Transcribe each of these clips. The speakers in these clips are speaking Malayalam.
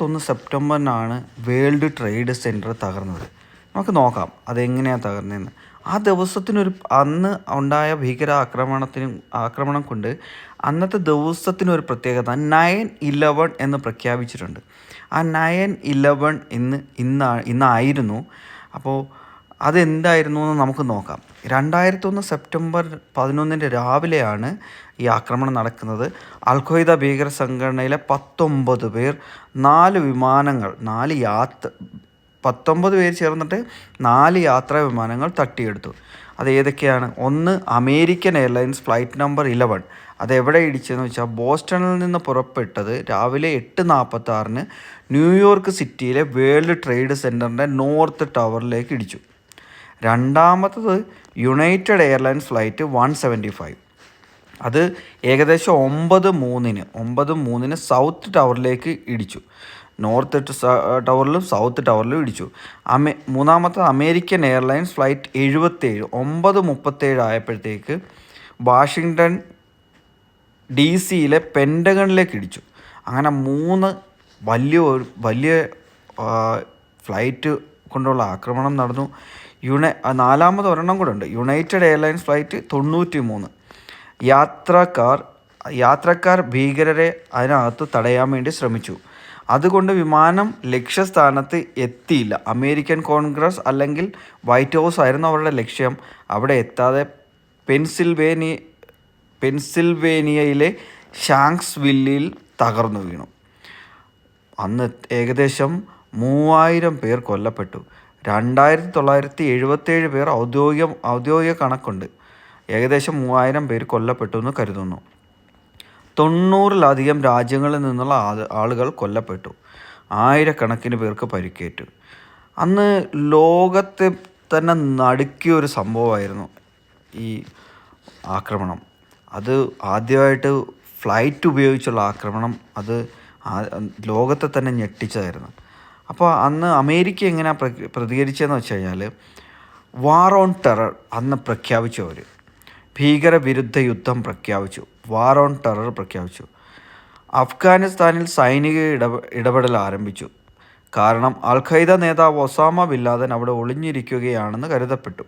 ഒന്ന് സെപ്റ്റംബറിനാണ് വേൾഡ് ട്രേഡ് സെന്റർ തകർന്നത്. നമുക്ക് നോക്കാം അതെങ്ങനെയാണ് തകർന്നതെന്ന്. ആ ദിവസത്തിനൊരു അന്ന് ഉണ്ടായ ഭീകരാക്രമണത്തിന് ആക്രമണം കൊണ്ട് അന്നത്തെ ദിവസത്തിനൊരു പ്രത്യേകത നയൻ ഇലവൺ എന്ന് പ്രഖ്യാപിച്ചിട്ടുണ്ട്. ആ നയൻ ഇലവൺ ഇന്ന് ഇന്നാ ഇന്നായിരുന്നു. അപ്പോൾ അതെന്തായിരുന്നു എന്ന് നമുക്ക് നോക്കാം. രണ്ടായിരത്തി ഒന്ന് സെപ്റ്റംബർ പതിനൊന്നിന്റെ രാവിലെയാണ് ഈ ആക്രമണം നടക്കുന്നത്. അൽഖയ്ദ ഭീകര സംഘടനയിലെ പത്തൊമ്പത് പേർ നാല് വിമാനങ്ങൾ നാല് യാത്ര പത്തൊമ്പത് പേര് ചേർന്നിട്ട് നാല് യാത്രാ വിമാനങ്ങൾ തട്ടിയെടുത്തു. അത് ഏതൊക്കെയാണ്? ഒന്ന് American Airlines flight number eleven. അത് എവിടെ ഇടിച്ചതെന്ന് വെച്ചാൽ ബോസ്റ്റണിൽ നിന്ന് പുറപ്പെട്ടത് രാവിലെ എട്ട് നാൽപ്പത്തി ന്യൂയോർക്ക് സിറ്റിയിലെ വേൾഡ് ട്രേഡ് സെന്ററിന്റെ നോർത്ത് ടവറിലേക്ക് ഇടിച്ചു. രണ്ടാമത്തത് United Airlines flight one seventy five അത് ഏകദേശം ഒമ്പത് മൂന്നിന് ഒമ്പത് മൂന്നിന് സൗത്ത് ടവറിലേക്ക് ഇടിച്ചു. നോർത്ത് ടവറിലും സൗത്ത് ടവറിലും ഇടിച്ചു. അമേ മൂന്നാമത്തെ അമേരിക്കൻ എയർലൈൻസ് ഫ്ലൈറ്റ് എഴുപത്തേഴ് ഒമ്പത് മുപ്പത്തേഴ് ആയപ്പോഴത്തേക്ക് വാഷിങ്ടൺ ഡി സിയിലെ പെൻഡഗണിലേക്ക് ഇടിച്ചു. അങ്ങനെ മൂന്ന് വലിയ വലിയ ഫ്ലൈറ്റ് കൊണ്ടുള്ള ആക്രമണം നടന്നു. യുണൈ നാലാമത് ഒരെണ്ണം കൂടെ ഉണ്ട്. യുണൈറ്റഡ് എയർലൈൻസ് ഫ്ലൈറ്റ് തൊണ്ണൂറ്റി മൂന്ന് യാത്രക്കാർ യാത്രക്കാർ ഭീകരരെ അതിനകത്ത് തടയാൻ വേണ്ടി ശ്രമിച്ചു. അതുകൊണ്ട് വിമാനം ലക്ഷ്യസ്ഥാനത്ത് എത്തിയില്ല. അമേരിക്കൻ കോൺഗ്രസ് അല്ലെങ്കിൽ വൈറ്റ് ഹൗസ് ആയിരുന്നു അവരുടെ ലക്ഷ്യം. അവിടെ എത്താതെ പെൻസിൽവേനിയ പെൻസിൽവേനിയയിലെ ഷാങ്ക്സ്വില്ലിൽ തകർന്നു വീണു. അന്ന് ഏകദേശം മൂവായിരം പേർ കൊല്ലപ്പെട്ടു. രണ്ടായിരത്തി തൊള്ളായിരത്തി എഴുപത്തേഴ് പേർ ഔദ്യോഗിക ഔദ്യോഗിക കണക്കുണ്ട്. ഏകദേശം മൂവായിരം പേർ കൊല്ലപ്പെട്ടു എന്ന് കരുതുന്നു. തൊണ്ണൂറിലധികം രാജ്യങ്ങളിൽ നിന്നുള്ള ആളുകൾ കൊല്ലപ്പെട്ടു. ആയിരക്കണക്കിന് പേർക്ക് പരിക്കേറ്റു. അന്ന് ലോകത്തെ തന്നെ നടുക്കിയ ഒരു സംഭവമായിരുന്നു ഈ ആക്രമണം. അത് ആദ്യമായിട്ട് ഫ്ലൈറ്റ് ഉപയോഗിച്ചുള്ള ആക്രമണം. അത് ലോകത്തെ തന്നെ ഞെട്ടിച്ചതായിരുന്നു. അപ്പോൾ അന്ന് അമേരിക്ക എങ്ങനെയാണ് പ്രതികരിച്ചതെന്ന് വെച്ച് കഴിഞ്ഞാൽ വാർ ഓൺ ടെറർ അന്ന് പ്രഖ്യാപിച്ചു അവർ ഭീകരവിരുദ്ധ യുദ്ധം പ്രഖ്യാപിച്ചു. വാർ ഓൺ ടെറർ പ്രഖ്യാപിച്ചു. അഫ്ഗാനിസ്ഥാനിൽ സൈനിക ഇടപ ഇടപെടൽ ആരംഭിച്ചു. കാരണം അൽ ഖൈദ നേതാവ് ഒസാമ ബിൻ ലാദൻ അവിടെ ഒളിഞ്ഞിരിക്കുകയാണെന്ന് കരുതപ്പെട്ടു.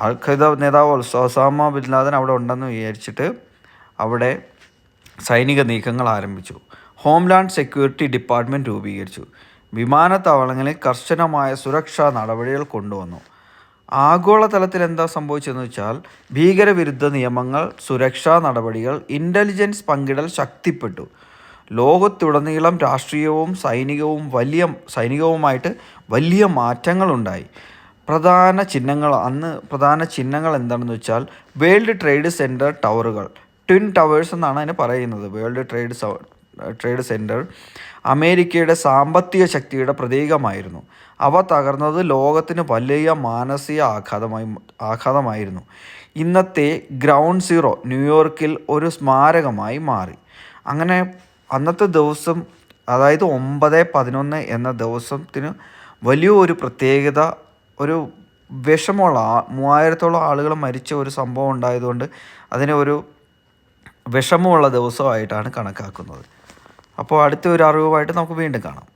അൽ ഖൈദ നേതാവ് ഒസാമ ബിൻ ലാദൻ അവിടെ ഉണ്ടെന്ന് വിചാരിച്ചിട്ട് അവിടെ സൈനിക നീക്കങ്ങൾ ആരംഭിച്ചു. ഹോംലാൻഡ് സെക്യൂരിറ്റി ഡിപ്പാർട്ട്മെന്റ് രൂപീകരിച്ചു. വിമാനത്താവളങ്ങളിൽ കർശനമായ സുരക്ഷാ നടപടികൾ കൊണ്ടുവന്നു. ആഗോളതലത്തിൽ എന്താ സംഭവിച്ചതെന്ന് വെച്ചാൽ ഭീകരവിരുദ്ധ നിയമങ്ങൾ സുരക്ഷാ നടപടികൾ ഇന്റലിജൻസ് പങ്കിടൽ ശക്തിപ്പെട്ടു. ലോകത്തുടനീളം രാഷ്ട്രീയവും സൈനികവും വലിയ സൈനികവുമായിട്ട് വലിയ മാറ്റങ്ങളുണ്ടായി. പ്രധാന ചിഹ്നങ്ങൾ അന്ന് പ്രധാന ചിഹ്നങ്ങൾ എന്താണെന്ന് വെച്ചാൽ വേൾഡ് ട്രേഡ് സെന്റർ ടവറുകൾ ട്വിൻ ടവേഴ്സ് എന്നാണ് അതിന് പറയുന്നത്. വേൾഡ് ട്രേഡ് ട്രേഡ് സെന്റർ അമേരിക്കയുടെ സാമ്പത്തിക ശക്തിയുടെ പ്രതീകമായിരുന്നു. അവ തകർന്നത് ലോകത്തിന് വലിയ മാനസിക ആഘാതമായി ആഘാതമായിരുന്നു. ഇന്നത്തെ ഗ്രൗണ്ട് സീറോ ന്യൂയോർക്കിൽ ഒരു സ്മാരകമായി മാറി. അങ്ങനെ അന്നത്തെ ദിവസം അതായത് ഒമ്പത് പതിനൊന്ന് എന്ന ദിവസത്തിന് വലിയ ഒരു പ്രത്യേകത ഒരു വിഷമമുള്ള മൂവായിരത്തോളം ആളുകൾ മരിച്ച ഒരു സംഭവം ഉണ്ടായതുകൊണ്ട് അതിനെ ഒരു വിഷമമുള്ള ദിവസമായിട്ടാണ് കണക്കാക്കുന്നത്. അപ്പോൾ അടുത്ത ഒരു അറിവുമായിട്ട് നമുക്ക് വീണ്ടും കാണാം.